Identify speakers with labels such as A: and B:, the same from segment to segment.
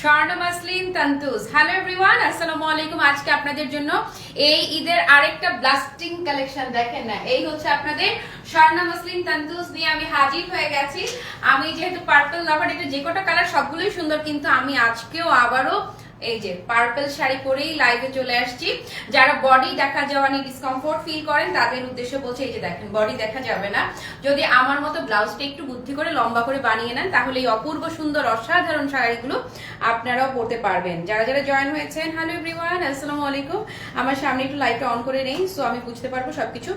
A: স্বর্ণ muslin তান্তুস hello everyone আসসালামু আলাইকুম। আজকে আপনাদের জন্য এই ঈদের আরেকটা ব্লাস্টিং কালেকশন দেখেন না? এই হচ্ছে আপনাদের স্বর্ণ মাসলিন তান্তুস নিয়ে আমি হাজির হয়ে গেছি। আমি যেহেতু পার্পল লাভার এটা যে কটা কালার সবগুলোই সুন্দর, কিন্তু আমি আজকেও আবারও এই যে পার্পল শাড়ি পরেই লাইভে চলে আসছি। যারা বডি দেখা যাওয়া নিয়ে ডিসকমফোর্ট ফিল করেন, তাদের উদ্দেশ্যে বলছে, এই যে দেখেন বডি দেখা যাবে না। যদি আমার মতো ব্লাউজটা একটু বুদ্ধি করে লম্বা করে বানিয়ে নেন, তাহলে এই অপূর্ব সুন্দর অসাধারণ শাড়িগুলো আপনারাও পরতে পারবেন। যারা যারা জয়েন হয়েছেন হ্যালো এভরিওয়ান আসসালামু আলাইকুম। আমার সামনে একটু লাইটটা অন করে নেই সো আমি বুঝতে পারব সবকিছু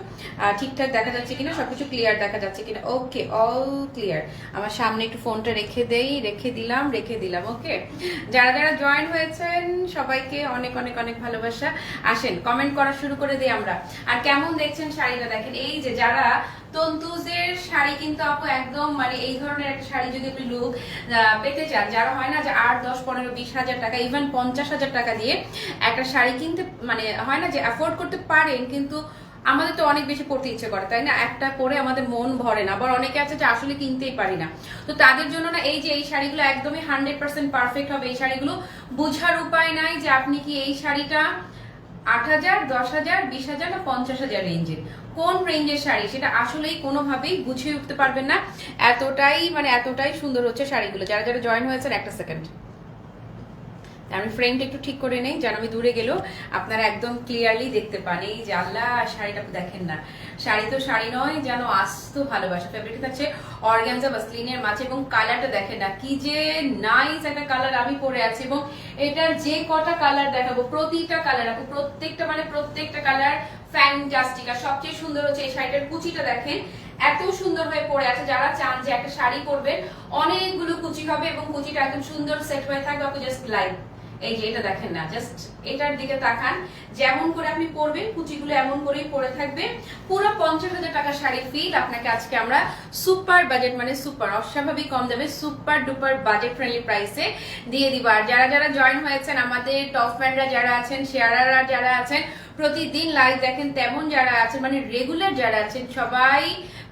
A: ঠিকঠাক দেখা যাচ্ছে কিনা, সবকিছু ক্লিয়ার দেখা যাচ্ছে কিনা। ওকে অল ক্লিয়ার আমার সামনে একটু ফোনটা রেখে দেই, রেখে দিলাম রেখে দিলাম ওকে যারা যারা জয়েন হয়েছেন সবাইকে অনেক অনেক অনেক ভালোবাসা। আসেন কমেন্ট করা শুরু করে দিই আমরা। আর কেমন দেখছেন শাড়িটা? দেখেন, এই যে যারা তন্তুজের শাড়ি কিন্তু আপু একদম মানে এই ধরনের একটা শাড়ি যদি আপনি লুক পেতে চান, যারা হয় না যে আট, দশ, পনেরো, বিশ হাজার টাকা ইভেন পঞ্চাশ হাজার টাকা দিয়ে একটা শাড়ি কিনতে মানে হয় না যে অ্যাফোর্ড করতে পারেন, কিন্তু আমাদের তো অনেক বেশি পড়তে ইচ্ছে করে, তাই না? একটা পরে আমাদের মন ভরে না। আবার অনেকে আছে যে আসলে কিনতেই পারি না। তো তাদের জন্য না, এই যে এই শাড়িগুলো একদমই হান্ড্রেড পার্সেন্ট পারফেক্ট হবে। এই শাড়িগুলো বুঝার উপায় নাই যে আপনি কি এই শাড়িটা আট হাজার, দশ হাজার, বিশ হাজার না পঞ্চাশ হাজার রেঞ্জের কোন রেঞ্জের শাড়ি? সেটা আসলেই কোনোভাবেই গুছিয়ে উঠতে পারবেন না। এতটাই মানে এতটাই সুন্দর হচ্ছে শাড়িগুলো। যারা যারা জয়েন হয়েছেন, একটা সেকেন্ড আমি ফ্রেমটা একটু ঠিক করে নেই, যেন আমি দূরে গেলেও আপনারা একদম ক্লিয়ারলি দেখতে পান। এই যে আল্লাহ, শাড়িটা দেখেন না। শাড়ি তো শাড়ি নয়, যেন আস্ত ভালোবাসা। ফেব্রিক থাকছে অর্গ্যানজা বাসলিনের মাঝে এবং কালারটা দেখেন না। কি যে নাইস একটা কালার আমি পরে আছি এবং এটার যে কটা কালার দেখাবো, প্রতিটা কালার আপু প্রত্যেকটা মানে প্রত্যেকটা কালার ফ্যান্টাস্টিক আর সবচেয়ে সুন্দর হচ্ছে এই শাড়িটার কুচিটা দেখেন, এত সুন্দর হয়ে পড়ে আছে। যারা চান যে একটা শাড়ি পরবেন, অনেকগুলো কুচি হবে এবং কুচিটা একদম সুন্দর সেট হয়ে থাকবে। আপনি জাস্ট লাইক এই যে এটা দেখেন না জাস্ট এটার দিকে তাকান, যেমন করে আপনি পরবেন, কুচিগুলো এমন করেই পরে থাকবে। পুরো পঞ্চাশ হাজার টাকা শাড়ি ফিল আপনাকে আজকে আমরা সুপার বাজেট মানে সুপার অস্বাভাবিক কম দামে সুপার ডুপার বাজেট ফ্রেন্ডলি প্রাইসে দিয়ে দিব। আর যারা যারা জয়েন হয়েছেন, আমাদের টপ ফ্যানরা যারা আছেন শেয়ারাররা যারা আছেন, প্রতিদিন লাইভ দেখেন, তেমন যারা আছেন মানে রেগুলার যারা আছেন, সবাই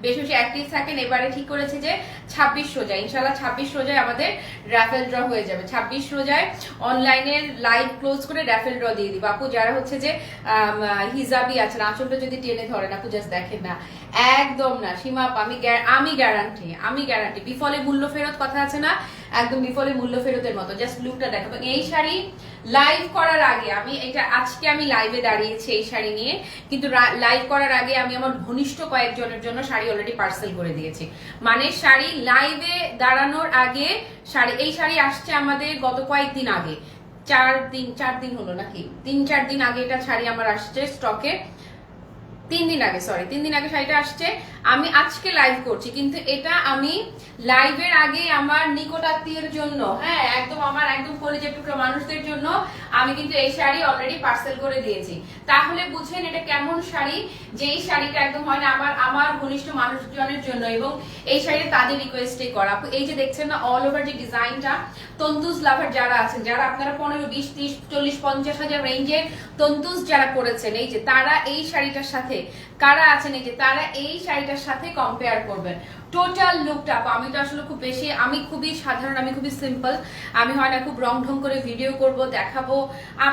A: বেশি বেশি অ্যাক্টিভ থাকেন, এবারে ঠিক করেছে যে ছাব্বিশ রোজায় ইনশাল্লাহ ছাব্বিশ রোজায় আমাদের র্যাফেল ড্র হয়ে যাবে। ছাব্বিশ রোজায় অনলাইনে লাইভ ক্লোজ করে র্যাফেল ড্র দিয়ে দিব। আপু, যারা হচ্ছে যে হিজাবি আছেন, আঁচলটা যদি টেনে ধরেন, আপু জাস্ট দেখেন না। একদম না, সীমা আমি আমি গ্যারান্টি আমি গ্যারান্টি বিফলে মূল্য ফেরত কথা আছে না, একদম বিফলে মূল্য ফেরতের মতো জাস্ট লুকটা দেখাবো এই শাড়ি লাইভ করার আগে, আমি এটা আজকে আমি লাইভে দাঁড়িয়েছি এই শাড়ি নিয়ে, কিন্তু লাইভ করার আগে আমি আমার ঘনিষ্ঠ কয়েকজনের জন্য শাড়ি অলরেডি পার্সেল করে দিয়েছি। মানে শাড়ি লাইভে দাঁড়ানোর আগে শাড়ি, এই শাড়ি আসছে আমাদের গত কয়েকদিন আগে। চার দিন চার দিন হলো নাকি? তিন, চার দিন আগে এটা শাড়ি আমার আসছে স্টকে তিন দিন আগে সরি তিন দিন আগে শাড়িটা আসছে। আমি আজকে লাইভ করছি, কিন্তু এটা আমি লাইভের আগে আমার নিকট আত্মীয়ের জন্য হ্যাঁ একদম আমার একদম কলেজের টুকরো মানুষদের জন্য আমি কিন্তু এই শাড়ি অলরেডি পার্সেল করে দিয়েছি। তাহলে বুঝেন এটা কেমন শাড়ি? যে এই শাড়িটা একদম হয় না আমার আমার ঘনিষ্ঠ মানুষজনের জন্য এবং এই শাড়িটা তাদের রিকোয়েস্টে করা। এই যে দেখছেন না অল ওভার যে ডিজাইনটা তন্তুজ লাভার যারা আছেন, যারা আপনারা পনেরো, বিশ, ত্রিশ, চল্লিশ, পঞ্চাশ হাজার রেঞ্জের তন্তুজ যারা করেছেন এই যে তারা এই শাড়িটার সাথে কারা আছেন এই যে তারা এই শাড়িটার সাথে কম্পেয়ার করবেন। টোটাল লুকটা আমি তো আসলে খুব বেশি আমি খুবই সাধারণ, আমি খুবই সিম্পল আমি হয় না খুব রং ঢং করে ভিডিও করব, দেখাবো।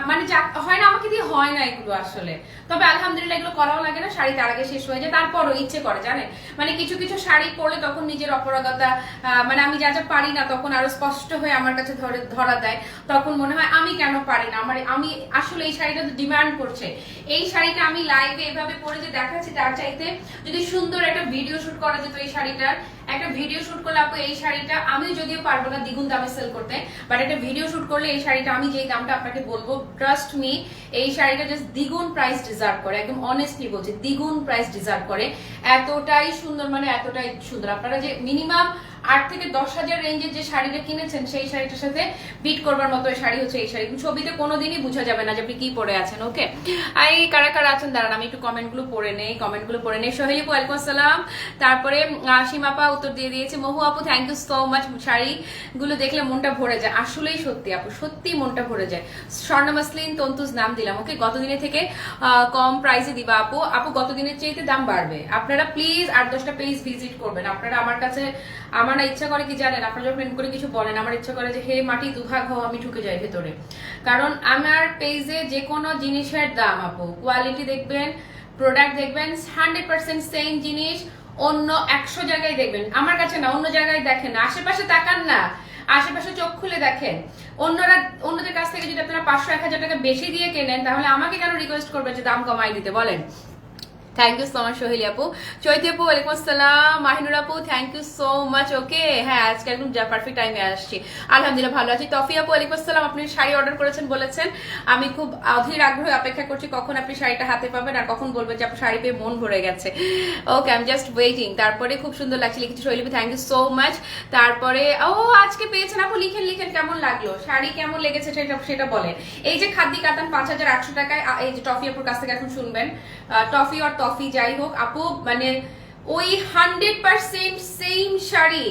A: মানে হয় না, আমাকে দিয়ে হয় না এগুলো আসলে। তবে আলহামদুলিল্লাহ এগুলো করাও লাগে না, শাড়ি তার আগে শেষ হয়ে যায়। তারপরও ইচ্ছে করে, জানেন? মানে কিছু কিছু শাড়ি পরলে তখন নিজের অপরাগতা মানে আমি যা যা পারি না, তখন আরও স্পষ্ট হয়ে আমার কাছে ধরে ধরা দেয়। তখন মনে হয়, আমি কেন পারি না? আমার আমি আসলে এই শাড়িটা তো ডিমান্ড করছে। এই শাড়িটা আমি লাইভে এভাবে পরে যে দেখাচ্ছি, তার চাইতে যদি সুন্দর একটা ভিডিও শুট করা যেত, এই শাড়িটার একটা ভিডিও শুট করলে আপু এই শাড়িটা আমি যদিও পারব না দ্বিগুণ দামে সেল করতে বাট একটা ভিডিও শুট করলে এই শাড়িটা আমি যেই দামটা আপনাকে বলব ট্রাস্ট মি এই শাড়িটা জাস্ট দ্বিগুণ প্রাইস ডিজার্ভ করে, একদম অনেস্টলি বলছি, দ্বিগুণ প্রাইস ডিজার্ভ করে, এতটাই সুন্দর মানে এতটাই সুন্দর। আপনারা যে মিনিমাম আট থেকে দশ হাজার রেঞ্জের যে শাড়িটা কিনেছেন, সেই শাড়িটার সাথে বিট করবার মতো শাড়ি হচ্ছে এই শাড়ি। ছবিতে কোনোদিনই বোঝা যাবে না যে আপনি কি পরে আছেন ওকে আর এই কারা কারা আছেন, দাঁড়ান, আমি একটু কমেন্টগুলো পড়ে নেই কমেন্টগুলো পড়ে নেই। সোহেলিপ ওয়েলকাম আসসালাম। তারপরে সীমাপা উত্তর দিয়ে দিয়েছে, মহু আপু থ্যাংক ইউ সো মাচ শাড়িগুলো দেখলে মনটা ভরে যায়। আসলেই সত্যি আপু, সত্যি মনটা ভরে যায়। স্বর্ণ মাসলিন, তন্তুজ নাম দিলাম ওকে গতদিনের থেকে কম প্রাইসে দিবা আপু। আপু, গতদিনের চাইতে দাম বাড়বে। আপনারা প্লিজ আট দশটা পেজ ভিজিট করবেন। আপনারা আমার কাছে আমার ইচ্ছা করে কি জানেন, আপনারা যখন করে কিছু বলেন, আমার ইচ্ছা করে যে, হে মাটি, দুভাগ হও, আমি ঢুকে যাই ভেতরে। কারণ আমার পেজে যে কোনো জিনিসের দাম, আপু কোয়ালিটি দেখবেন প্রোডাক্ট দেখবেন হান্ড্রেড পার্সেন্ট সেম জিনিস, অন্য একশো জায়গায় দেখবেন। আমার কাছে না, অন্য জায়গায় দেখেন না, আশেপাশে তাকান না, আশেপাশে চোখ খুলে দেখেন। অন্যরা, অন্যদের কাছ থেকে যদি আপনারা পাঁচশো, এক হাজার টাকা বেশি দিয়ে কেনেন, তাহলে আমাকে কেন রিকোয়েস্ট করবে যে দাম কমাই দিতে, বলেন? Thank you so much Soheli আপু চৈতি আপু ওয়ালাইকুম আসসালাম মাহিনুর আপু thank you so much okay হ্যাঁ আজকে একদম পারফেক্ট টাইমে আসছি। আলহামদুলিল্লাহ, ভালো আছি। তফি আপু ওয়ালাইকুম আসসালাম আপনি শাড়ি অর্ডার করেছেন বলেছেন। আমি খুব অধীর আগ্রহে অপেক্ষা করছি কখন আপনি শাড়িটা হাতে পাবেন আর কখন বলবেন যে আপনার শাড়ি পেয়ে মন ভরে গেছে। ওকে আই জাস্ট ওয়েটিং তারপরে খুব সুন্দর লাগছে লিখেছি Soheli thank you so much তারপরে, ও, আজকে পেয়েছেন আপু লিখেন লিখেন, কেমন লাগল? শাড়ি কেমন লেগেছে সেটা সেটা বলেন। এই যে খাদ্য কাতান পাঁচ হাজার আটশো টাকায় এই যে টফি আপুর কাছ থেকে এখন শুনবেন। টফি আর টফি যাই হোক আপু মানে ওই হান্ড্রেড পার্সেন্ট সেম শাড়ি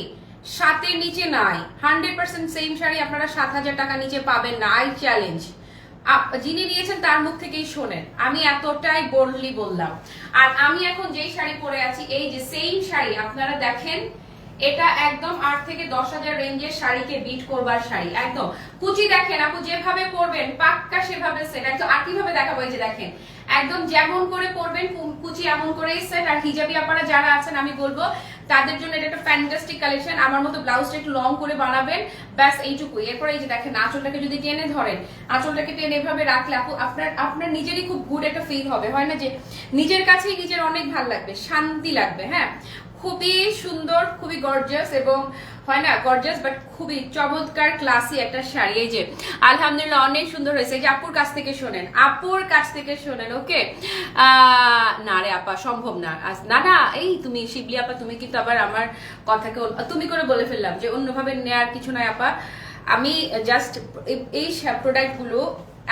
A: সাতের নিচে নাই। হান্ড্রেড পার্সেন্ট সেম শাড়ি আপনারা সাত হাজার টাকা নিচে পাবেন না। আই চ্যালেঞ্জ যিনি নিয়েছেন তার মুখ থেকেই শোনেন। আমি এতটাই বোল্ডলি বললাম। আর আমি এখন যেই শাড়ি পরে আছি, এই যে সেম শাড়ি, আপনারা দেখেন, এটা একদম আট থেকে দশ হাজার রেঞ্জের শাড়িকে বিট করবার শাড়ি, একদম। কুচি দেখেন, আপু যেভাবে পরবেন, পাক্কা সেভাবে সেট একদম আর কীভাবে দেখাবো, এই যে দেখেন। একদম যেমন করে পরবেন, কু- কুচি এমন করেই সেট আর হিজাবি আপনারা যারা আছেন, আমি বলব, তাদের জন্য এটা একটা ফ্যান্টাস্টিক কালেকশন আমার মতো ব্লাউজটা একটু লং করে বানাবেন। ব্যাস এইটুকুই এরপরে এই যে দেখেন, আঁচলটাকে যদি টেনে ধরেন, আঁচলটাকে টেনে এভাবে রাখলে আপনার আপনার নিজেরই খুব গুড একটা ফিল হবে। হয় না যে, নিজের কাছেই নিজের অনেক ভালো লাগবে, শান্তি লাগবে হ্যাঁ? খুবই সুন্দর, খুবই গর্জাস এবং হয় না গর্জাস বাট খুবই চমৎকার ক্লাসি একটা শাড়ি। এই যে, আলহামদুলিল্লাহ অনেক সুন্দর হয়েছে। যে, আপুর কাছ থেকে শোনেন, আপুর কাছ থেকে শোনেন, ওকে? না রে আপা, সম্ভব না। না না, এই তুমি, শিবলি আপা, তুমি কিন্তু আবার আমার কথাকে তুমি করে বলে ফেললাম যে, অন্যভাবে নেয়ার কিছু নাই আপা। আমি জাস্ট এই প্রোডাক্টগুলো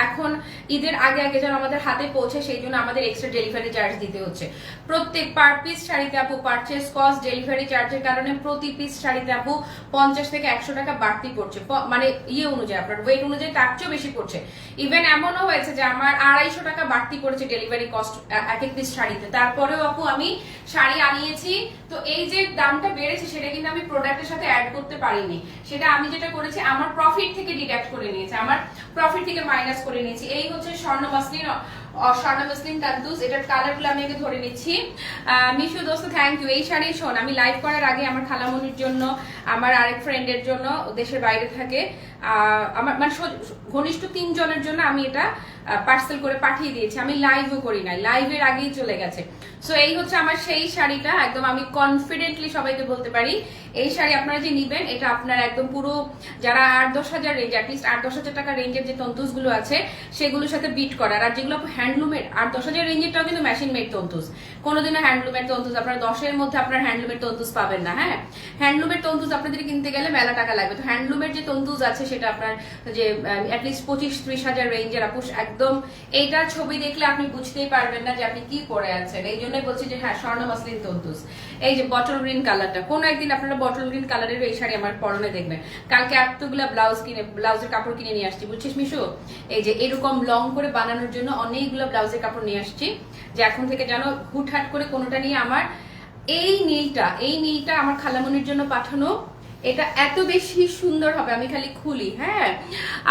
A: এখন ঈদের আগে আগে যেন আমাদের হাতে পৌঁছে, সেই জন্য আমাদের এক্সট্রা ডেলিভারি চার্জ দিতে হচ্ছে। প্রত্যেক পার পিস শাড়িতে আপু পারচেস কস্ট ডেলিভারি চার্জের কারণে প্রতি পিস শাড়িতে আপু পঞ্চাশ থেকে একশো টাকা বাড়তি পড়ছে। মানে ইয়ে অনুযায়ী আপনার ওয়েট অনুযায়ী তার চেয়েও বেশি পড়ছে। ইভেন এমনও হয়েছে যে আমার আড়াইশো টাকা বাড়তি পড়েছে ডেলিভারি কস্ট এক এক পিস শাড়িতে। তারপরেও আপু আমি শাড়ি আনিয়েছি তো এই যে দামটা বেড়েছে, সেটা কিন্তু আমি প্রোডাক্টের সাথে অ্যাড করতে পারিনি। সেটা আমি যেটা করেছি, আমার প্রফিট থেকে ডিডাক্ট করে নিয়েছি, আমার প্রফিট থেকে মাইনাস করে নিয়েছি। এই হচ্ছে স্বর্ণ মাসলিন স্বর্ণ মাসলিন তান্দুস এটার কালারগুলো আমি আগে ধরে নিচ্ছি। মিশু দোস্ত থ্যাংক ইউ এই শাড়ি শোন, আমি লাইভ করার আগে আমার খালামনির জন্য, আমার আরেক ফ্রেন্ডের জন্য দেশের বাইরে থাকে। আমার মানে ঘনিষ্ঠ তিনজনের জন্য আমি এটা পার্সেল করে পাঠিয়ে দিয়েছি। আমি লাইভও করি নাই লাইভের আগেই চলে গেছে। সো এই হচ্ছে আমার সেই শাড়িটা, একদম আমি কনফিডেন্টলি সবাইকে বলতে পারি, এই শাড়ি আপনারা যে নিবেন, এটা আপনার একদম পুরো যারা আট দশ হাজার রেঞ্জ অ্যাটলিস্ট আট দশ হাজার টাকা রেঞ্জের যে তন্তুসগুলো আছে, সেগুলোর সাথে বিট করার। আর যেগুলো হ্যান্ডলুমের আট দশ হাজার রেঞ্জেরটাও কিন্তু মেশিন মেড তন্তুস কোনোদিনও হ্যান্ডলুমের তন্তুস আপনার দশের মধ্যে আপনার হ্যান্ডলুমের তন্তুস পাবেন না হ্যাঁ? হ্যান্ডলুমের তন্তুস আপনাদের কিনতে গেলে মেলা টাকা লাগবে। তো হ্যান্ডলুমের যে তন্তুস আছে, সেটা আপনার যে অ্যাটলিস্ট পঁচিশ ত্রিশ হাজার রেঞ্জের আপুস একদম এইটার ছবি দেখলে আপনি বুঝতেই পারবেন না যে আপনি কি পরে আছেন। এই জন্যই বলছি যে হ্যাঁ স্বর্ণ মাসলিন তন্তুস। এই যে বটল গ্রিন কালারটা কোনো একদিন আপনারা বটল গ্রিন কালারের এই শাড়ি আমার পরনে দেখবেন। কালকে এতগুলা ব্লাউজ কিনে ব্লাউজের কাপড় কিনে নিয়ে আসছি। বুঝছিস মিশু? এই যে, এরকম লং করে বানানোর জন্য অনেকগুলো ব্লাউজের কাপড় নিয়ে আসছি, যে এখন থেকে যেন হুটহাট করে কোনোটা নিয়ে আমার এই নীলটা এই নীলটা আমার খালামনির জন্য পাঠানো এটা এত বেশি সুন্দর হবে, আমি খালি খুলি হ্যাঁ?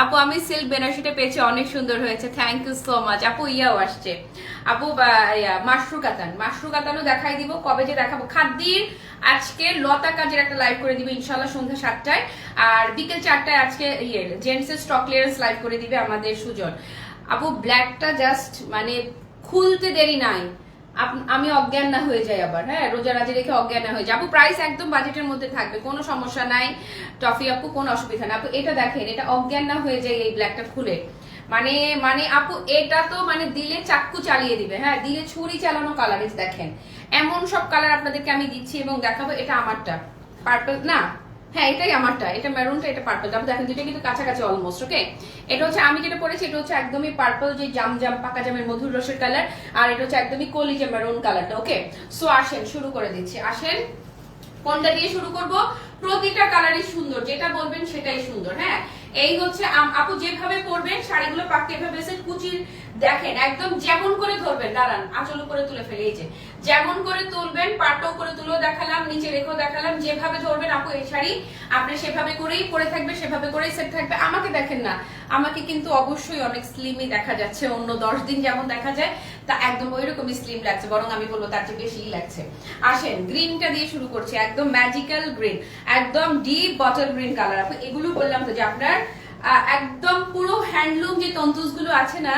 A: আপু, আমি সিল্ক বেনারসিটা পেয়েছি, অনেক সুন্দর হয়েছে থ্যাংক ইউ সো মাচ আপু, ইয়াও আসছে। আপু মাশরু কাতান। মাশরু কাতানও দেখাই দিব, কবে যে দেখাবো। খাদ্যির, আজকে লতা কাজের একটা লাইভ করে দিবে ইনশাল্লাহ সন্ধ্যা সাতটায়। আর বিকেল চারটায় আজকে ইয়ে জেন্টসের স্টক ক্লিয়ারেন্স লাইভ করে দিবে আমাদের সুজন। আপু ব্ল্যাকটা জাস্ট মানে খুলতে দেরি নাই। আমি অজ্ঞান না হয়ে যাই আবার হ্যাঁ? রোজা রাজি রেখে অজ্ঞান না হয়ে আপু প্রাইস একদম বাজেটের মধ্যে থাকবে, কোনো সমস্যা নাই। টফি আপু, কোনো অসুবিধা নাই। আপু, এটা দেখেন, এটা অজ্ঞান না হয়ে যায় এই ব্ল্যাকটা খুলে। মানে মানে আপু, এটা তো মানে দিলে চাক্কু চালিয়ে দিবে হ্যাঁ? দিলে ছুরি চালানো কালার দেখেন। এমন সব কালার আপনাদেরকে আমি দিচ্ছি এবং দেখাবো, এটা আমারটা। পার্পল না হ্যাঁ এটাই আমারটা, এটা মেরুনটা এটা পার্পল তারপর দেখেন দুটো কিন্তু কাছাকাছি অলমোস্ট ওকে এটা হচ্ছে, আমি যেটা পরেছি, এটা হচ্ছে একদমই পার্পল যে জাম জাম, পাকা জামের মধুর রসের কালার আর এটা হচ্ছে একদমই কলিজা মেরুন কালারটা ওকে সো আসেন, শুরু করে দিচ্ছি। আসেন, কোনটা দিয়ে শুরু করব? প্রতিটা কালারই সুন্দর, যেটা বলবেন সেটাই সুন্দর হ্যাঁ? এই হচ্ছে আপু যেভাবে পরবেন, শাড়িগুলো পাকতে এভাবে কুচির, দেখেন, একদম যেমন করে ধরবেন, দাঁড়ান আঁচল করে তুলে ফেলে, এই যে। যেমন করে তুলবেন পাটও করে তুলেও দেখালাম, নিচে রেখেও দেখালাম, যেভাবে ধরবেন আপু, এই শাড়ি আপনি সেভাবে করেই পরে থাকবে, সেভাবে করেই সেট থাকবে। আমাকে দেখেন না, আমাকে কিন্তু অবশ্যই অনেক স্লিমই দেখা যাচ্ছে, অন্য দশ দিন যেমন দেখা যায়, তা একদম ওই রকমই স্লিম লাগছে, বরং আমি বলব তার চেয়ে বেশিই লাগছে। আসেন গ্রিনটা দিয়ে শুরু করছি, একদম ম্যাজিক্যাল গ্রিন একদম ডিপ বটল গ্রিন কালার আপু, এগুলো বললাম তো যে আপনার একদম পুরো হ্যান্ডলুম যে তন্তুসগুলো আছে না,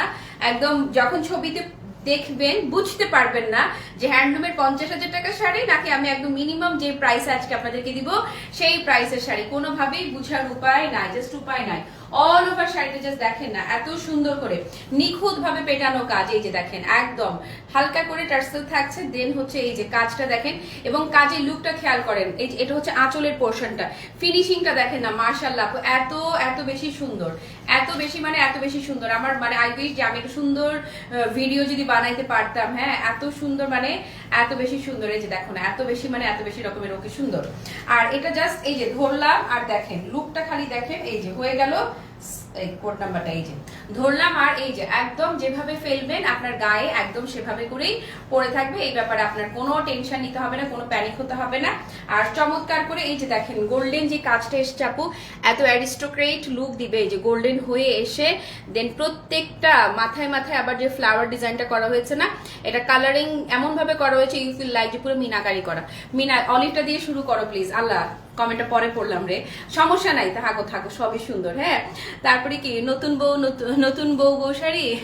A: একদম যখন ছবিতে দেখবেন, বুঝতে পারবেন না যে হ্যান্ডলুমের পঞ্চাশ হাজার টাকা শাড়ি নাকি আমি একদম মিনিমাম যে প্রাইস আজকে আপনাদেরকে দিব, সেই প্রাইসের শাড়ি। কোনোভাবেই বুঝার উপায় নাই জাস্ট উপায় নাই। অল ওভার শাড়িটা জাস্ট দেখেন না, এত সুন্দর করে নিখুঁত ভাবে পেটানো কাজ, এই যে দেখেন, একদম। হালকা করে টার্সেল থাকছে দেন হচ্ছে এই যে কাজটা দেখেন, এবং কাজের লুকটা খেয়াল করেন, এই যে এটা হচ্ছে আঁচলের পোর্শনটা ফিনিশিংটা দেখেন না মার্শাল্লাহ এত এত বেশি সুন্দর। এত বেশি মানে এত বেশি সুন্দর। আমার মানে আই উইশ যে আমি একটু সুন্দর ভিডিও যদি বানাইতে পারতাম হ্যাঁ এত সুন্দর মানে এত বেশি সুন্দর। এই যে দেখো না এত বেশি মানে এত বেশি রকমের ওকে সুন্দর। আর এটা জাস্ট এই যে ধরলাম, আর দেখেন লুকটা খালি দেখেন, এই যে হয়ে গেল কোড নাম্বারটা এই যে। ধরলাম আর এই যে, একদম যেভাবে ফেলবেন, আপনার গায়ে একদম সেভাবে করেই পরে থাকবে। এই ব্যাপারে আপনার কোনো টেনশন নিতে হবে না, কোনো প্যানিক হতে হবে না। আর চমৎকার করে এই যে দেখেন গোল্ডেন যে কাজটা এসছে আপু, এত অ্যারিস্টোক্রেট লুক দিবে, এই যে গোল্ডেন হয়ে এসে দেন প্রত্যেকটা মাথায় মাথায় আবার যে ফ্লাওয়ার ডিজাইনটা করা হয়েছে না, এটা কালারিং এমন ভাবে করা হয়েছে ইউ ফিল লাইক যে পুরো মিনাকারি করা। মিনা অলিভটা দিয়ে শুরু করো প্লিজ আল্লাহ। কমেন্টটা পরে পড়লাম রে। সমস্যা নাই থাকো থাকো, সবই সুন্দর হ্যাঁ? তারপরে কি, নতুন বউ নতুন- বউ বউ শাড়ি?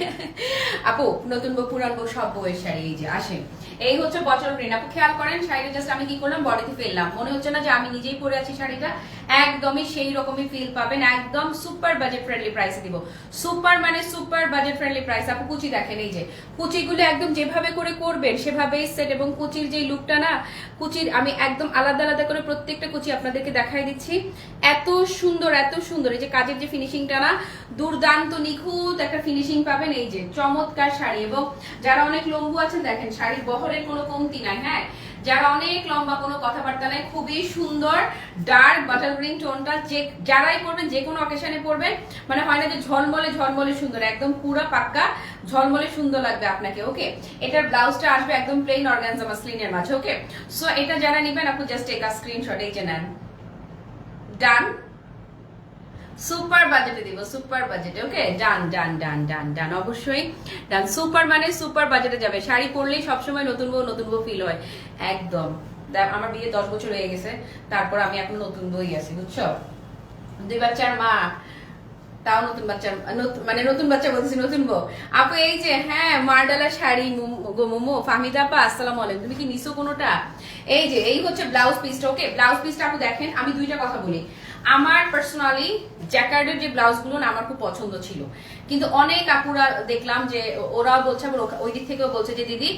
A: আপু, নতুন বউ, পুরান বউ, সব বউয়ের শাড়ি, এই যে, আসেন। এই হচ্ছে বছর গ্রিন আপু, খেয়াল করেন, শাড়িটা জাস্ট আমি কি করলাম, বডিতে ফেললাম। মনে হচ্ছে না যে আমি নিজেই পরে আছি শাড়িটা? একদমই সেই রকমই ফিল পাবেন, একদম সুপার বাজেট ফ্রেন্ডলি প্রাইসে দিব। সুপার মানে সুপার বাজেট ফ্রেন্ডলি প্রাইস আপু, কুচি দেখেন, এই যে, কুচিগুলো একদম যেভাবে করে করবেন সেভাবেই সেট এবং কুচির যে লুকটা না, কুচির আমি একদম আলাদা আলাদা করে প্রত্যেকটা কুচি আপনাদেরকে দেখাই দিচ্ছি। এত সুন্দর এত সুন্দর। এই যে কাজের যে ফিনিশিংটা না, দুর্দান্ত, নিখুঁত একটা ফিনিশিং পাবেন। এই যে চমৎকার শাড়ি। এবং যারা অনেক লম্বু আছেন, দেখেন, শাড়ির বহরের কোনো কমতি নাই হ্যাঁ? যারা অনেক লম্বা কোনো কথাবার্তা নাই, খুবই সুন্দর ডার্ক বাটার গ্রিন টোনটা যে, যারাই পরবেন যে কোনো অকেশনে পরবেন মানে হয় না যে ঝলমলে ঝলমলে সুন্দর, একদম পুরো পাক্কা, ঝলমলে সুন্দর লাগবে আপনাকে ওকে এটার ব্লাউজটা আসবে একদম প্লেন অর্গানজা মাসলিনের মাঝে ওকে সো এটা যারা নেবেন, আপনি জাস্ট এক স্ক্রিনশট এই যে নেন। ডান সুপার বাজেটে দিব, সুপার বাজেটে ওকে ডান ডান ডান ডান ডান অবশ্যই। ডান সুপার মানে সুপার বাজেটে যাবে। শাড়ি পরলেই সবসময় নতুন বউ নতুন বউ ফিল হয়। একদম। আমার বিয়ে দশ বছর হয়ে গেছে। তারপর আমি এখন নতুন বই আছি, বুঝছ? দুই বাচ্চার মা তাও নতুন বাচ্চা মানে নতুন বাচ্চা নতুন বউ। আপু, এই যে হ্যাঁ শাড়ি, মোমো আপা আলাইকুম। তুমি কি নিছো কোনোটা? এই যে, এই হচ্ছে ব্লাউজ পিসটা ওকে ব্লাউজ পিসটা আপু দেখেন, আমি দুইটা কথা বলি। আমার পার্সোনালি জ্যাকার্ডের যে না, আমার খুব পছন্দ ছিল। কিন্তু অনেক আপুরা দেখলাম যে, ওরাও বলছে ওই দিক থেকেও বলছে যে, দিদি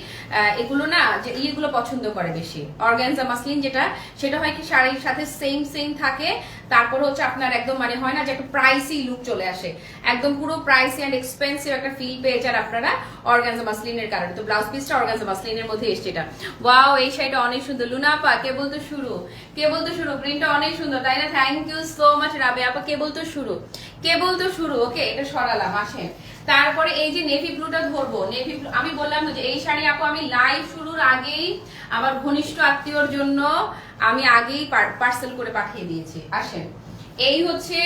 A: এগুলো না, যে ইয়েগুলো পছন্দ করে বেশি। অর্গানজা মাসলিন যেটা, সেটা হয় কি শাড়ির সাথে সেম সেম থাকে তারপর হচ্ছে আপনার একদম মানে হয় না যে একটা প্রাইসি লুক চলে আসে। একদম পুরো প্রাইসি অ্যান্ড এক্সপেন্সিভ একটা ফিল পেয়ে যান আপনারা অর্গানজা মাসলিনের কারণে। তো ব্লাউজ পিসটা অর্গানজা মাসলিনের মধ্যে এসছে এটা। ওয়াও এই শাড়িটা অনেক সুন্দর। লুনা আপা কে বলতো শুরু। কে বলতো শুরু। প্রিন্টটা অনেক সুন্দর, তাই না? থ্যাংক ইউ সো মাচ রাবে আপা। কে বলতো শুরু। কে বলতো শুরু। ওকে এটা সরালাম, আসেন। তারপরে এই যে নেভি ব্লুটা ধরবো। নেভি ব্লু আমি বললাম যে এই শাড়ি আপু, আমি লাইভ শুরুর আগেই আমার ঘনিষ্ঠ আত্মীয়র জন্য আমি আগেই পার্সেল করে পাঠিয়ে দিয়েছি। আসেন। এই হচ্ছে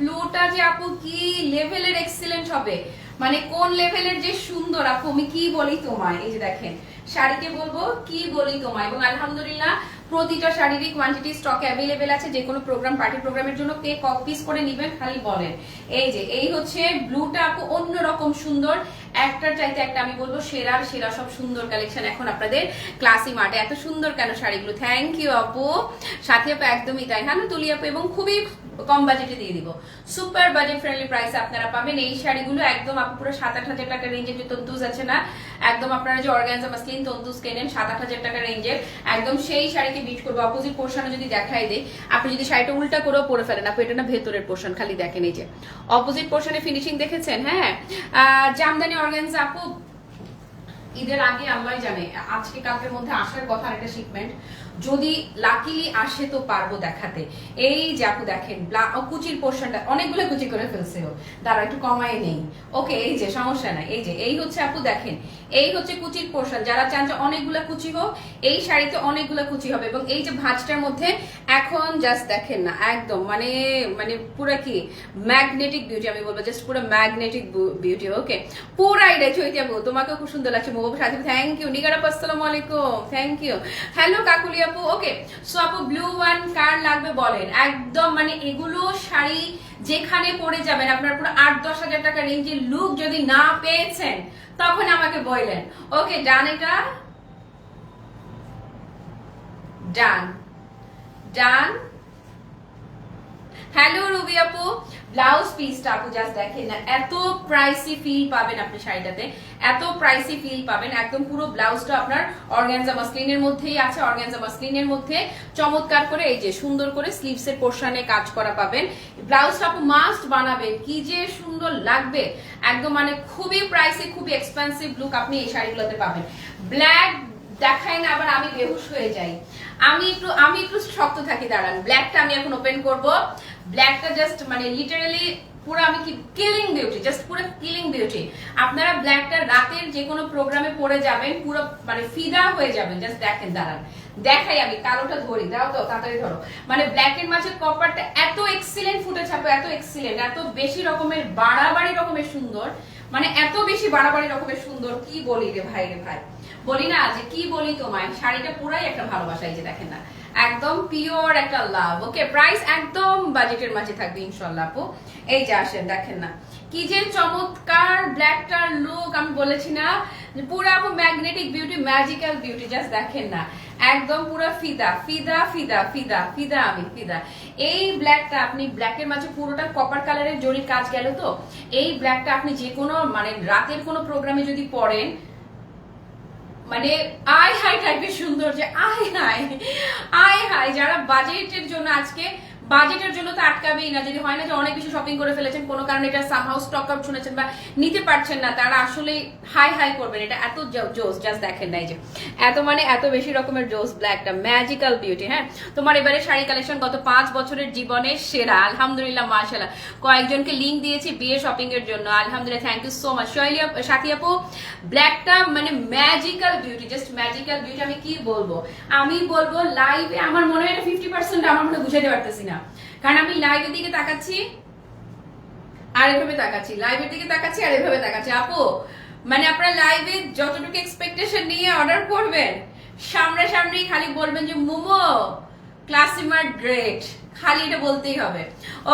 A: ব্লুটা যে আপু কি লেভেলের এক্সিলেন্ট হবে। মানে কোন লেভেলের যে সুন্দর আপু, আমি কি বলি তোমায়? এই যে দেখেন, শাড়িকে বলব, কি বলি তোমায়? এবং আলহামদুলিল্লাহ প্রতিটা শারীরিক কোয়ান্টিটি স্টক অ্যাভেলেবেল আছে, যে কোনো প্রোগ্রাম পার্টি প্রোগ্রামের জন্য কে কক পিস করে নিবেন, খালি বলেন। এই যে, এই হচ্ছে ব্লুটা আপু অন্যরকম সুন্দর। একটার চাইতে একটা আমি বলব সেরার সেরা সব সুন্দর কালেকশন এখন আপনাদের ক্লাসি মার্টে এত সুন্দর কেন শাড়িগুলো? থ্যাংক ইউ আপু। সাথে আপু একদমই তাই। হ্যাঁ তুলি আপু এবং খুবই কম বাজেটে দিয়ে দিব। সুপার বাজেট ফ্রেন্ডলি প্রাইস আপনারা পাবেন। এই শাড়িগুলো একদম পুরো সাত আট হাজার টাকা রেঞ্জের যে তন্তুজ আছে না, একদম আপনারা যে অর্গানজা মাসলিন তন্তুজ কেনেন সাত আট হাজার টাকা রেঞ্জের একদম সেই শাড়িকে বিট করব। অপোজিট পোর্শনে যদি দেখাই দেয় আপনি যদি শাড়িটা উল্টা করেও পরে ফেলেন আপনি এটা না ভেতরের পোর্শন খালি দেখেন এই যে। অপোজিট পোর্শনে ফিনিশিং দেখেছেন? হ্যাঁ। জামদানি অর্গানজা আপু ঈদের আগে আল্লাহ জানে, আজকে কালকের মধ্যে আসার কথা একটা শিপমেন্ট যদি লাকিলি আসে তো পারব দেখাতে। এই যে আপু দেখেন কুচির পোর্শনটা অনেকগুলো কুচি করে ফেলছে দাঁড়া একটু কমাই নেই। ওকে এই যে, সমস্যা না এই যে, এই হচ্ছে আপু দেখেন এই হচ্ছে কুচির পোর্শন যারা চান যে অনেকগুলো কুচি হোক, এই শাড়িতে অনেকগুলো কুচি হবে এবং এই যে ভাঁজটার মধ্যে এখন জাস্ট দেখেন না, একদম মানে মানে পুরো কি ম্যাগনেটিক বিউটি আমি বলব জাস্ট পুরো ম্যাগনেটিক বিউটি ওকে পুরাই রে চৈতি আপু তোমাকেও খুব সুন্দর লাগছে মোবাইল সাথে থ্যাংক ইউ নিগার আপু আসসালামু আলাইকুম থ্যাংক ইউ হ্যালো কাকুলি আপু ওকে সো আপু ব্লু ওয়ান কার লাগবে বলেন? একদম মানে এগুলো শাড়ি যেখানে পরে যাবেন, আপনার পুরো আট দশ হাজার টাকা রেঞ্জের লুক যদি না পেয়েছেন তখন আমাকে বললেন ওকে ডান এটা ডান ডান হ্যালো রুবি আপু ব্লাউজ পিসটা আপু জাস্ট দেখেন না, এত প্রাইসি ফিল পাবেন আপনি শাড়িটাতে। এত প্রাইসি ফিল পাবেন, একদম পুরো ব্লাউজটা আপনার অর্গানজা মাসলিনের মধ্যেই আছে অর্গানজা মাসলিনের মধ্যে। চমৎকার করে এই যে সুন্দর করে স্লিভস এর পোর্শনে কাজ করা পাবেন। ব্লাউজটা আপু মাস্ট বানাবেন, কি যে সুন্দর লাগবে। একদম মানে খুবই প্রাইসি খুবই এক্সপেন্সিভ লুক আপনি এই শাড়িগুলোতে পাবেন। ব্ল্যাক দেখায় না, আবার আমি বেহুশ হয়ে যাই। আমি একটু আমি একটু শক্ত থাকি, দাঁড়ান। ব্ল্যাকটা আমি এখন ওপেন করব। ব্ল্যাকটা জাস্ট মানে লিটারালি পুরো আমি কি কিলিং বিউটি জাস্ট পুরো কিলিং বিউটি আপনারা ব্ল্যাকটা রাতের যে কোনো প্রোগ্রামে পরে যাবেন, পুরো মানে ফিদা হয়ে যাবেন জাস্ট দেখেন, দাঁড়ান। দেখাই আমি, কালোটা ধরি, দাও তো, তাড়াতাড়ি ধরো। মানে ব্ল্যাক ব্ল্যাকের মাঝে কপারটা এত এক্সিলেন্ট ফুটে ছাপো এত এক্সিলেন্ট এত বেশি রকমের, বাড়াবাড়ি রকমের সুন্দর। মানে এত বেশি বাড়াবাড়ি রকমের সুন্দর, কি বলি রে ভাই রে ভাই? বলি না যে কি বলি তোমায়? শাড়িটা পুরাই একটা ভালোবাসা এই যে দেখেন না। একদম পিওর একটা লাভ ওকে প্রাইস একদম বাজেটের মাঝে থাকবে ইনশাল্লাহ আপু। এই যে আসেন, দেখেন না। কি যে চমৎকার ব্ল্যাকটার লুক আমি বলেছি না পুরো magnetic beauty magical beauty just দেখেন না। একদম পুরো ফিদা ফিদা ফিদা ফিদা ফিদা আমি, ফিদা। এই ব্ল্যাকটা আপনি ব্ল্যাকের মাঝে পুরোটা কপার কালারের জরির কাজ গেল তো? এই ব্ল্যাকটা আপনি যে কোনো মানে রাতের কোনো প্রোগ্রামে যদি পড়েন মানে আয় হাই টাইপের সুন্দর যে, আয় হাই আয় হাই যারা বাজেটের জন্য আজকে বাজেটের জন্য তো আটকাবেই না। যদি হয় না যে অনেক বেশি শপিং করে ফেলেছেন, কোনো কারণে এটা সামহাউ স্টক আউট শুনেছেন বা নিতে পারছেন না, তারা আসলে হাই হাই করবেন। এটা এত জোস জাস্ট দেখেন নাই যে। এত মানে এত বেশি রকমের জোস ব্ল্যাকটা ম্যাজিক্যাল বিউটি হ্যাঁ? তোমার এবারে শাড়ি কালেকশন গত পাঁচ বছরের জীবনের সেরা, আলহামদুলিল্লাহ মাশাল্লাহ কয়েকজনকে লিঙ্ক দিয়েছি বিয়ে শপিং এর জন্য। আলহামদুলিল্লাহ thank you so much Shaily up- Sathi আপু ব্ল্যাকটা মানে magical beauty just magical beauty আমি কি বলব? আমি বলব লাইভে আমার মনে হয় এটা ফিফটি পার্সেন্ট আমার মনে বুঝাতে পারতেছি না। কারণ আমি লাইভের দিকে তাকাচ্ছি, আর এভাবে তাকাচ্ছি। লাইভের দিকে তাকাচ্ছি, আর এভাবে তাকাচ্ছি। আপু মানে আপনারা লাইভে যতটুকু এক্সপেকটেশন নিয়ে অর্ডার করবেন, সামনাসামনি খালি বলবেন যে, মোমো ক্লাসিমার গ্রেট খালি এটা বলতেই হবে।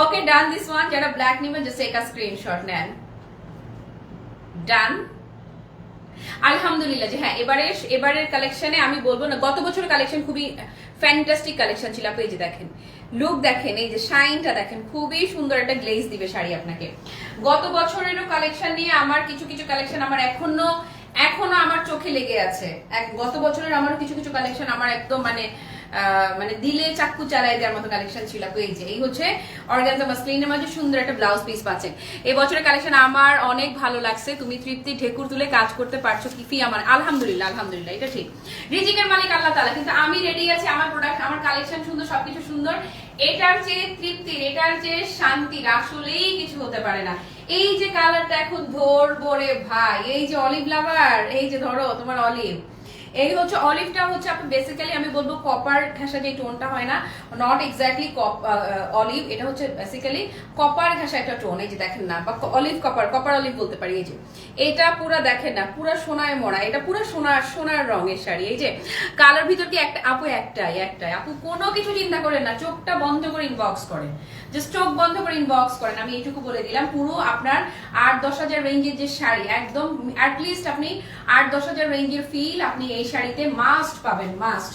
A: ওকে ডান দিস ওয়ান যারা ব্ল্যাক নেবেন জাস্ট একা স্ক্রিনশট নেন। ডান আলহামদুলিল্লাহ যে হ্যাঁ এবারে, এবারের কালেকশনে আমি বলব না, গত বছর কালেকশন খুবই ফ্যান্টাস্টিক কালেকশন ছিল আপনি যে দেখেন। লুক দেখেন, এই যে শাইনটা দেখেন, খুবই সুন্দর একটা গ্লেজ দিবে শাড়ি আপনাকে। গত বছরেরও কালেকশন নিয়ে আমার কিছু কিছু কালেকশন আমার এখনও এখনও আমার চোখে লেগে আছে। গত বছরের আমার কিছু কিছু কালেকশন আমার একদম মানে মানে দিলে চাক্কু চালাই দেওয়ার মতো কালেকশন ছিল। এই যে, এই হচ্ছে অর্গানজা মাসলিনের মাঝে সুন্দর একটা ব্লাউজ পিস পাচ্ছেন। এই বছরের কালেকশন আমার অনেক ভালো লাগছে। তুমি তৃপ্তি, ঢেকুর তুলে কাজ করতে পারছ, কিফি আমার। আলহামদুলিল্লাহ আলহামদুলিল্লাহ, এটা ঠিক। রিজিকের মালিক আল্লাহ তালা কিন্তু আমি রেডি আছি, আমার প্রোডাক্ট আমার কালেকশন সুন্দর, সবকিছু সুন্দর। এটার যে তৃপ্তির, এটার যে শান্তির আসলেই কিছু হতে পারে না। এই যে কালারটা এখন ধরবো রে ভাই, এই যে অলিভ লাভার এই যে ধরো তোমার অলিভ এই হচ্ছে অলিভটা হচ্ছে আপনি বেসিক্যালি আমি বলব কপার ঘাসা যে টোনটা হয় না নট এক্স্যাক্টলি অলিভ এটা হচ্ছে বেসিক্যালি কপার ঘাসা একটা টোন, এই যে দেখেন না, বা অলিভ কপার কপার অলিভ বলতে পারি, এই যে। এটা পুরো দেখেন না, পুরো সোনায় মরা, এটা পুরো সোনার সোনার রঙের শাড়ি, এই যে। কালার ভিতর কি একটা, আপু একটাই একটাই। আপু কোনো কিছু চিন্তা করেন না, চোখটা বন্ধ করে ইনবক্স করেন। জাস্ট চোখ বন্ধ করে ইনবক্স করেন, আমি এইটুকু বলে দিলাম, পুরো আপনার আট দশ হাজার রেঞ্জের যে শাড়ি, একদম অ্যাটলিস্ট আপনি আট দশ হাজার রেঞ্জের ফিল আপনি এই শাড়িতে মাস্ট পাবেন মাস্ট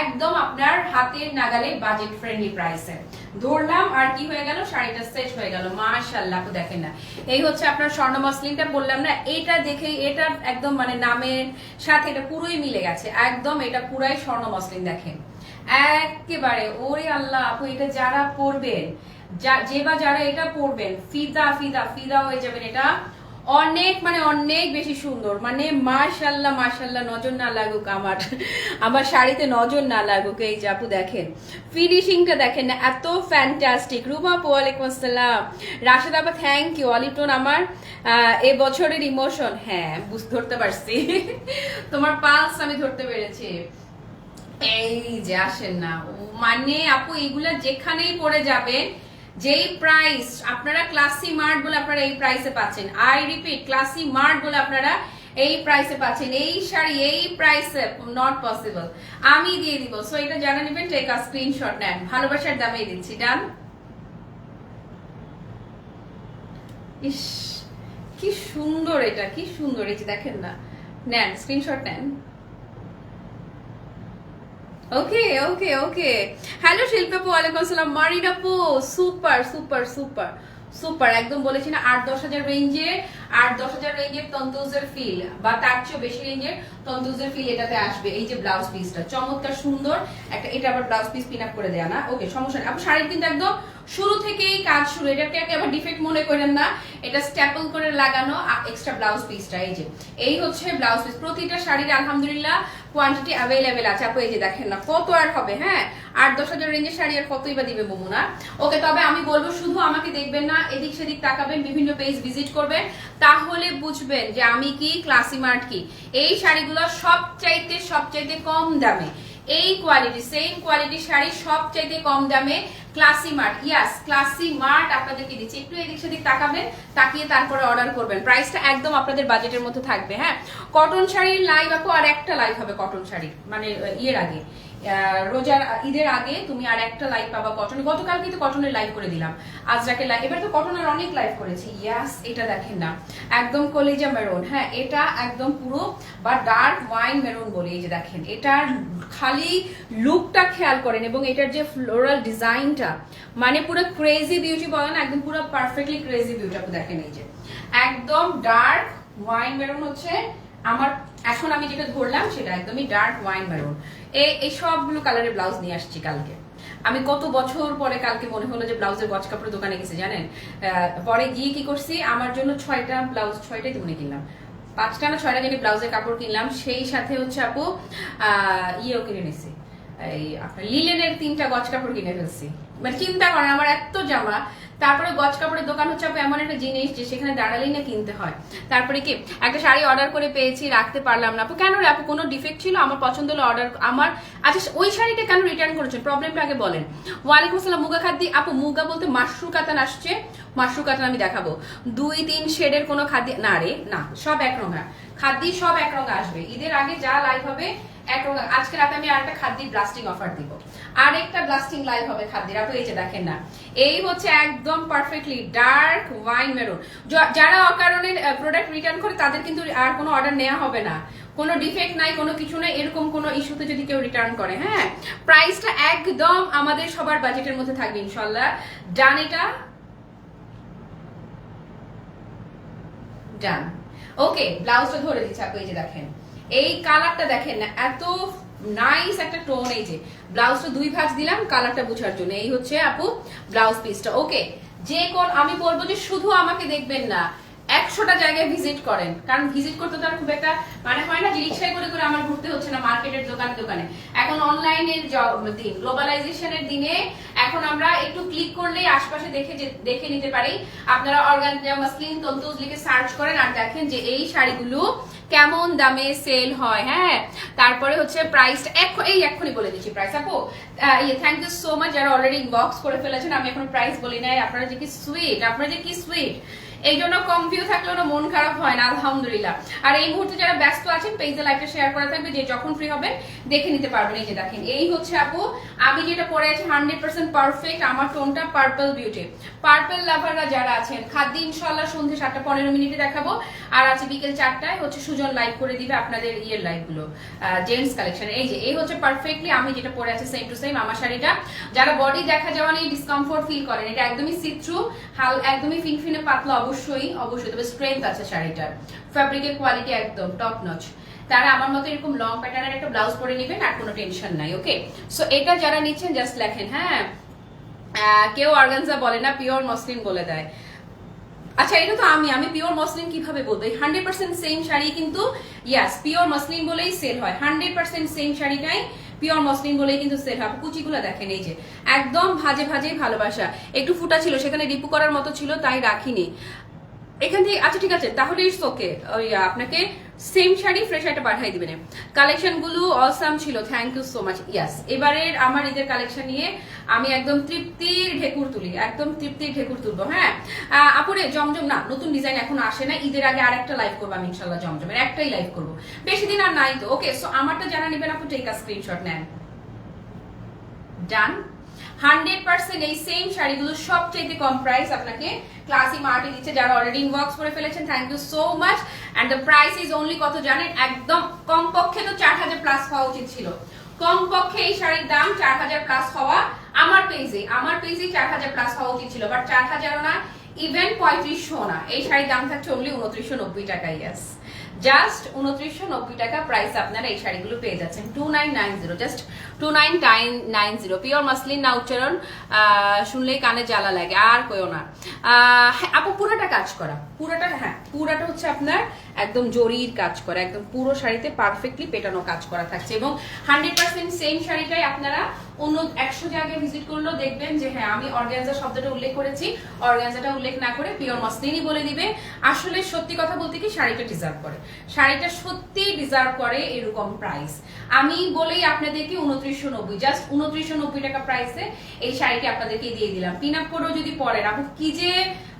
A: একদম আপনার হাতের নাগালে বাজেট ফ্রেন্ডলি প্রাইসে ধরলাম, আর কি হয়ে গেল? শাড়িটা সেট হয়ে গেল। মাশাল্লাহ দেখেন না। এই হচ্ছে আপনার স্বর্ণ মসলিনটা বললাম না, এটা দেখে, এটা একদম মানে নামের সাথে এটা পুরোই মিলে গেছে। একদম এটা পুরাই স্বর্ণ মসলিন দেখেন। একেবারে, ওরে আল্লাহ, আপু, এটা যারা পরবেন যে বা যারা এটা পরবেন, ফিদা ফিদা ফিদা হয়ে যাবেন এটা অনেক মানে অনেক বেশি সুন্দর। মানে মাশাল্লাহ মাশাল্লাহ, নজর না লাগুক আমার। আমার শাড়িতে নজর না লাগুক, এই যে আপু দেখেন। ফিনিশিংটা দেখেন না এত ফ্যান্টাস্টিক রুমা আপু, ওয়ালাইকুম আসসালাম। রাশেদ আপা থ্যাংক ইউ অলিটন আমার এ বছরের ইমোশন হ্যাঁ বুঝ ধরতে পারছি। তোমার পালস আমি ধরতে পেরেছি। এই যে আসেন না। মানে আপু, এগুলা যেখানেই পড়ে যাবেন যেই প্রাইস আপনারা ক্লাসি মার্ট বলে আপনারা এই প্রাইসে পাচ্ছেন। আই রিপিট ক্লাসি মার্ট বলে আপনারা এই প্রাইসে পাচ্ছেন। এই শাড়ি এই প্রাইসে নট পসিবল আমি দিয়ে দিব। সো এটা জানা নেবেন টেক আ স্ক্রিনশট নেন। ভালোবাসার দামে দিচ্ছি। ডান ইস, কি সুন্দর এটা, কি সুন্দর। এই যে দেখেন না। নেন স্ক্রিনশট নেন। ওকে ওকে ওকে হ্যালো শিল্পাপু ওয়ালাইকুম আসসালাম। মারিন আপু সুপার সুপার সুপার সুপার একদম বলেছি না, আট দশ হাজার আট দশ হাজার রেঞ্জের ফিল বা তার বেশি রেঞ্জের ফিল এটাতে আসবে। এই যে ব্লাউজ পিসটা চমৎকার, সুন্দর। একটা এটা আবার ব্লাউজ পিস পিন আপ করে দেয়া, না? ওকে সমস্যা নেই। আপু, শাড়ির কিন্তু একদম শুরু থেকেই কাজ শুরু। এটাকে আবার ডিফেক্ট মনে করেন না। এটা স্ট্যাপল করে লাগানো এক্সট্রা ব্লাউজ পিসটা এই যে। এই হচ্ছে ব্লাউজ পিস প্রতিটা শাড়ির, আলহামদুলিল্লাহ কোয়ান্টিটি অ্যাভেলেবেল আছে। আপু, এই যে দেখেন না, কত আর হবে হ্যাঁ? আট, দশ হাজার রেঞ্জের শাড়ি আর কতই বা দিবে মোমুনা? ওকে, তবে আমি বলব, শুধু আমাকে দেখবেন না, এদিক সেদিক তাকাবেন, বিভিন্ন পেজ ভিজিট করবেন, তাহলে বুঝবেন যে আমি কি ক্লাসি মার্ট কি? এই শাড়িগুলো সবচাইতে সবচাইতে কম দামে এই কোয়ালিটি সেম কোয়ালিটি শাড়ি সব চাইতে কম দামে classy mart yes classy mart আপনাদেরকে দিচ্ছি। একটু এদিক সেদিক তাকাবেন, তাকিয়ে তারপরে অর্ডার করবেন। প্রাইসটা একদম আপনাদের বাজেটের মধ্যে থাকবে হ্যাঁ? কটন শাড়ির লাইভ আপু, আর একটা লাইভ হবে কটন শাড়ির মানে ইয়ের আগে। রোজার ঈদের আগে তুমি আর একটা লাইভ পাবা কটন। গতকালকে তো কটনের লাইভ করে দিলাম। আজ আজরাকে লাইভ এবার তো কটনের অনেক লাইভ করেছি। ইয়াস এটা দেখেন না। একদম কলেজা মেরুন হ্যাঁ এটা একদম পুরো বা ডার্ক ওয়াইন মেরুন বলে এই যে দেখেন। এটার খালি লুকটা খেয়াল করেন এবং এটার যে ফ্লোরাল ডিজাইনটা মানে পুরো ক্রেজি বিউটি বলে না, একদম পুরো পারফেক্টলি ক্রেজি বিউটি আপনি দেখেন এই যে। একদম ডার্ক ওয়াইন মেরুন হচ্ছে। আমার এখন আমি যেটা ধরলাম, সেটা একদমই ডার্ক ওয়াইন মেরুন এই সবগুলো কালারের ব্লাউজ নিয়ে আসছি কালকে। আমি কত বছর পরে কালকে মনে হলো যে ব্লাউজের গজ কাপড় দোকানে গেছি, জানেন? পরে গিয়ে কি করছি, আমার জন্য ছয়টা ব্লাউজ ছয়টাই দোকানে কিনলাম। পাঁচটা না ছয়টা জানি ব্লাউজের কাপড় কিনলাম, সেই সাথে হচ্ছে আপু ইয়েও কিনে নিছি এই আপনার লিলেনের তিনটা গজ কাপড় কিনে ফেলছি। মানে চিন্তা করেন, আমার এত জামা তারপরে গজ কাপড়ের দোকান হচ্ছে আপু এমন একটা জিনিস যে সেখানে দাঁড়ালেই না কিনতে হয়। তারপরে কি, একটা শাড়ি অর্ডার করে পেয়েছি, রাখতে পারলাম না। আপু, কেন রে আপু, কোনো ডিফেক্ট ছিল? আমার পছন্দ হলো অর্ডার আমার আচ্ছা ওই শাড়িটা কেন রিটার্ন করেছেন? প্রবলেমটা আগে বলেন। ওয়ালাইকুম আসসালাম, মুগা খাদ্যি আপু, মুগা বলতে মাশরু কাতান আসছে। মাশরু কাতান আমি দেখাবো। দুই, তিন শেডের কোনো খাদ্য না রে, না, সব এক রঙা। খাদ্যি সব এক রঙা আসবে। ঈদের আগে যা লাইভ হবে, এক রঙা। আজকে রাতে আমি আরেকটা খাদ্যি ব্লাস্টিং অফার দিব। আরেকটা ব্লাস্টিং লাইভ হবে খাদ্যের। আপু যে দেখেন না, এই হচ্ছে একদম পারফেক্টলি ডার্ক ওয়াইন মেরুন যারা অকারণে প্রোডাক্ট রিটার্ন করে, তাদের কিন্তু আর কোনো অর্ডার নেওয়া হবে না। কোনো ডিফেক্ট নাই, কোনো কিছু নাই, এরকম কোনো ইস্যুতে যদি কেউ রিটার্ন করে হ্যাঁ? প্রাইসটা একদম আমাদের সবার বাজেটের মধ্যে থাকবে ইনশাল্লাহ ডান এটা। ডান ওকে ব্লাউজটা ধরে দিচ্ছে, আপু, এই যে দেখেন। এই কালারটা দেখেন না, এত নাইস একটা টোন এই যে। ব্লাউজটা দুই ভাঁজ দিলাম কালারটা বোঝার জন্য। এই হচ্ছে আপু ব্লাউজ পিসটা ওকে যে কোন আমি বলব যে শুধু আমাকে দেখবেন না, একশোটা জায়গায় ভিজিট করেন। কারণ ভিজিট করতে তো আর খুব একটা মানে হয় না যে রিক্সায় করে করে আমার ঘুরতে হচ্ছে না মার্কেটের দোকানে দোকানে। এখন অনলাইনের দিন গ্লোবালাইজেশনের দিনে এখন আমরা একটু ক্লিক করলেই আশপাশে দেখে দেখে নিতে পারি। আপনারা অর্গানজা মাসলিন তন্তুজ লিখে সার্চ করেন আর দেখেন যে এই শাড়িগুলো কেমন দামে সেল হয় হ্যাঁ? তারপরে হচ্ছে প্রাইসটা এই এখনই বলে দিচ্ছি প্রাইস আপু। থ্যাংক ইউ সো মাচ যারা অলরেডি বক্স করে ফেলেছেন, আমি এখন প্রাইস বলি নাই। আপনারা যে কি সুইট আপনারা যে কি সুইট এই জন্য কম ভিউ থাকলেও না মন খারাপ হয় না, আলহামদুলিল্লাহ। আর এই মুহূর্তে যারা ব্যস্ত আছেন পেজে লাইভটা শেয়ার করা থাকবে, যে যখন ফ্রি হবে দেখে নিতে পারবেন। এই যে দেখেন, এই হচ্ছে আপু, আমি যেটা পরে আছি হান্ড্রেড পার্সেন্ট পারফেক্ট আমার টোনটা পার্পল বিউটি পার্পল লাভাররা যারা আছেন, খাদ্য ইনশাল্লাহ সন্ধ্যে সাতটা পনেরো মিনিটে দেখাবো। আর আছে বিকেল চারটায় হচ্ছে সুজন লাইভ করে দিবে আপনাদের ইয়ের লাইভগুলো জেন্টস কালেকশন এই যে, এই হচ্ছে পারফেক্টলি আমি যেটা পরে আছি সেম টু সেম আমার শাড়িটা। যারা বডি দেখা যাওয়া নিয়ে ডিসকমফোর্ট ফিল করেন, এটা একদমই সিথ্রু হাল একদমই ফিনফিনে পাতলা অবশ্যই অবশ্যই অবশ্যই। তবে স্ট্রেংথ আছে শাড়িটার। ফ্যাব্রিকের কোয়ালিটি একদম টপ নচ তারা আমার মতো এরকম লং প্যাটার্নের একটা ব্লাউজ পরে নেবেন আর কোনো টেনশন নাই ওকে সো এটা যারা নিচ্ছেন জাস্ট লেখেন হ্যাঁ? কেউ অর্গানজা বলে না পিওর মসলিন বলে দেয়। আচ্ছা এটা তো আমি আমি পিওর মসলিন কীভাবে বলব? হান্ড্রেড পার্সেন্ট সেম শাড়ি কিন্তু ইয়াস পিওর মসলিন বলেই সেল হয়। হান্ড্রেড পার্সেন্ট সেম শাড়িটাই পিওর মসলিন বলেই কিন্তু সেল হয়। কুচিগুলো দেখেন, এই যে। একদম ভাজে ভাজে ভালোবাসা। একটু ফুটা ছিল, সেখানে রিপু করার মতো ছিল, তাই রাখিনি। এখান থেকে আচ্ছা ঠিক আছে, তাহলে ইটস ওকে ওই আপনাকে সেম শাড়ি ফ্রেশ একটা পাঠিয়ে দিবেন। কালেকশনগুলো অসাম ছিল thank you so much yes এবারের আমার ঈদের কালেকশন নিয়ে আমি একদম তৃপ্তির ঢেকুর তুলি, একদম তৃপ্তির ঢেকুর তুলবো হ্যাঁ? আপুরে, জমজম না, নতুন ডিজাইন এখনও আসে না, ঈদের আগে আরেকটা লাইভ করব আমি ইনশাল্লাহ জমজমের, একটাই লাইভ করব। বেশি দিন আর নাই তো ওকে সো আমারটা জানা নেবেন আপু টেক স্ক্রিনশট নেন। ডান হান্ড্রেড পার্সেন্ট এই সেম শাড়িগুলো সবচেয়ে কম প্রাইস আপনাকে ক্লাসি মার্টে দিচ্ছে যারা অলরেডি ইনবক্স করে ফেলেছেন thank you so much and the price is only কত জানেন? একদম কমপক্ষে তো চার হাজার প্লাস হওয়া উচিত ছিল। কমপক্ষে এই শাড়ির দাম চার হাজার প্লাস হওয়া আমার পেজে আমার পেজে চার হাজার প্লাস হওয়া উচিত ছিল। বাট চার হাজারও না ইভেন পঁয়ত্রিশশো না। এই শাড়ির দাম থাকছে অনলি উনত্রিশশো নব্বই টাকা ইয়াস জাস্ট উনত্রিশশো নব্বই টাকা প্রাইস আপনারা এই শাড়িগুলো পেয়ে যাচ্ছেন। Two nine nine zero just two nine nine zero pure muslin না উচ্চারণ শুনলেই কানে জ্বালা লাগে আর কইও না। হ্যাঁ, আপু পুরোটা কাজ করা। পুরোটা হ্যাঁ পুরোটা হচ্ছে আপনার একদম জরির কাজ করা একদম পুরো শাড়িতে পারফেক্টলি পেটানো কাজ করা থাকছে। এবং হান্ড্রেড পার্সেন্ট সেম শাড়িটাই আপনারা অন্য একশো জায়গায় ভিজিট করলেও দেখবেন যে হ্যাঁ আমি অর্গানজা শব্দটা উল্লেখ করেছি। অর্গানজাটা উল্লেখ না করে পিওর মসলিনই বলে দিবে। আসলে সত্যি কথা বলতে কি শাড়িটা ডিজার্ভ করে। শাড়িটা সত্যি ডিজার্ভ করে এরকম প্রাইস আমি বলেই আপনাদেরকে উনত্রিশশো নব্বই জাস্ট উনত্রিশশো নব্বই টাকা প্রাইসে এই শাড়িটি আপনাদেরকে দিয়ে দিলাম। পিন আপ করেও যদি পরেন আপনি কি যে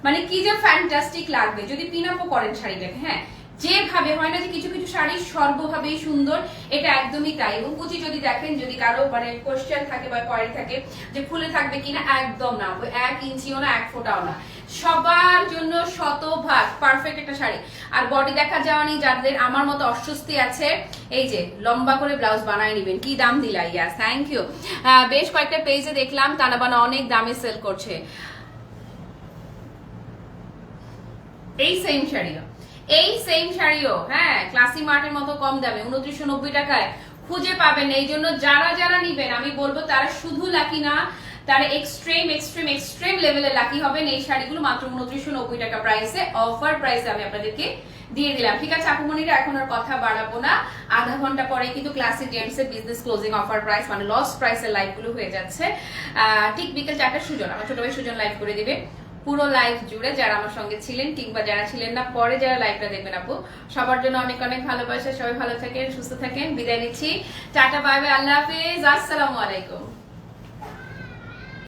A: মানে কি যে ফ্যান্টাস্টিক লাগবে। যদি পিন আপও করেন শাড়িটাকে হ্যাঁ যেভাবে হয় না যে কিছু কিছু শাড়ি সর্বভাবেই সুন্দর, এটা একদমই তাই। এবং কুচি যদি দেখেন, যদি কারও মানে কোশ্চেন থাকে বা কোয়ারি থাকে যে ফুলে থাকবে কিনা, একদম না। এক ইঞ্চিও না, এক ফোঁটাও না। সবার জন্য শতভাগ পারফেক্ট একটা শাড়ি। আর বডি দেখা যাওয়া নেই যাদের, আমার মতো অস্বস্তি আছে। এই যে, লম্বা করে ব্লাউজ বানায় নিবেন। কি দাম দিলা ইয়াস থ্যাংক ইউ বেশ কয়েকটা পেজে দেখলাম, তানাবানা অনেক দামে সেল করছে। এই সেম শাড়িও এই সেম শাড়িও হ্যাঁ ক্লাসি মার্টের মতো কম দামে, উনত্রিশশো নব্বই টাকায় খুঁজে পাবেন। এই জন্য যারা যারা নিবেন, আমি বলব তারা শুধু লাকি না, তারা এক্সট্রিম এক্সট্রিম এক্সট্রিম লেভেলে লাকি হবেন। এই শাড়িগুলো মাত্র উনত্রিশশো নব্বই টাকা প্রাইসে অফার প্রাইসে আমি আপনাদেরকে দিয়ে দিলাম। ঠিক আছে আপুমনিরা এখন আর কথা বাড়াবো না। আধা ঘণ্টা পরে কিন্তু ক্লাসিক জেমস এর বিজনেস ক্লোজিং অফার প্রাইস মানে লস প্রাইসের লাইভগুলো হয়ে যাচ্ছে। ঠিক বিকেল চারটার সুজন, আমার ছোট ভাই সুজন লাইভ করে দিবে। পুরো লাইফ জুড়ে যারা আমার সঙ্গে ছিলেন কিংবা যারা ছিলেন না, পরে যারা লাইফটা দেখবেন আপু, সবার জন্য অনেক অনেক ভালোবাসা, সবাই ভালো থাকেন, সুস্থ থাকেন, বিদায় নিচ্ছি। টাটা বাই বাই আল্লাহ হাফিজ, আসসালামু আলাইকুম।